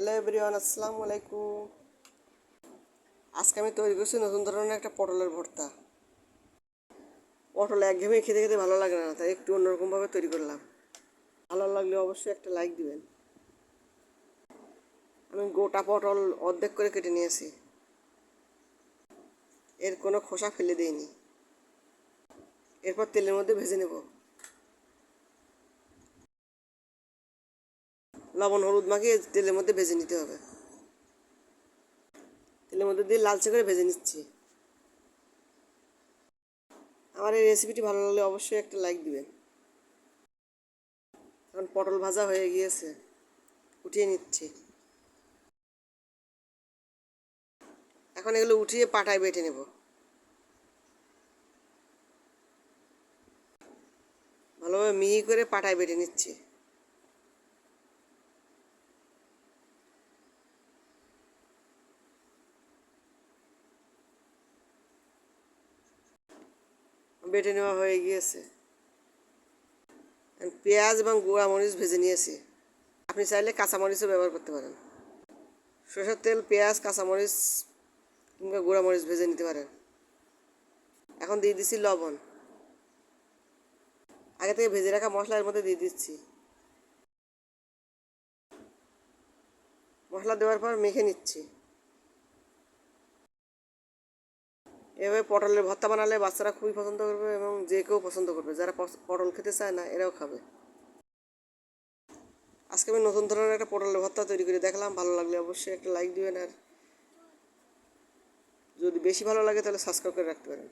Hello everyone আসসালামু আলাইকুম। আজকে আমি তৈরি করছি নতুন ধরনের একটা পটলের ভর্তা। পটল একঘেয়েমি খেতে খেতে ভালো লাগে না, তাই একটু অন্যরকমভাবে তৈরি করলাম। ভালো লাগলে অবশ্যই একটা লাইক দিবেন। আমি গোটা পটল অর্ধেক করে কেটে নিয়েছি। এর কোনো খোসা ফেলে দিইনি। এরপর তেলের মধ্যে ভেজে নেব। লবণ, হলুদ মাখিয়ে তেলের মধ্যে ভেজে নিতে হবে। তেলের মধ্যে দিয়ে লালচে করে ভেজে নিচ্ছি। আমার এই রেসিপিটি ভালো লাগলে অবশ্যই একটা লাইক দিবেন। কারণ পটল ভাজা হয়ে গিয়েছে। উঠিয়ে নিচ্ছি। এখন এগুলো উঠিয়ে পাটায় বেটে নেব। ভালোভাবে মিহি করে পাটায় বেটে নিচ্ছি। বেটে নেওয়া হয়ে গিয়েছে। পেঁয়াজ এবং গুঁড়া মরিচ ভেজে নিয়েছি। আপনি চাইলে কাঁচামরিচও ব্যবহার করতে পারেন। সরষের তেল, পেঁয়াজ কাঁচামরিচ কিংবা গুঁড়া মরিচ ভেজে নিতে পারেন। এখন দিয়ে দিচ্ছি লবণ। আগে থেকে ভেজে রাখা মশলার মধ্যে দিয়ে দিচ্ছি। মশলা দেওয়ার পর মেখে নিচ্ছি। এভাবে পটলের ভর্তা বানালে বাচ্চারা খুবই পছন্দ করবে এবং যে কেউ পছন্দ করবে। যারা পটল খেতে চায় না, এরাও খাবে। আজকে আমি নতুন ধরনের একটা পটলের ভর্তা তৈরি করে দেখলাম। ভালো লাগলে অবশ্যই একটা লাইক দিবেন আর যদি বেশি ভালো লাগে তাহলে সাবস্ক্রাইব করে রাখতে পারেন।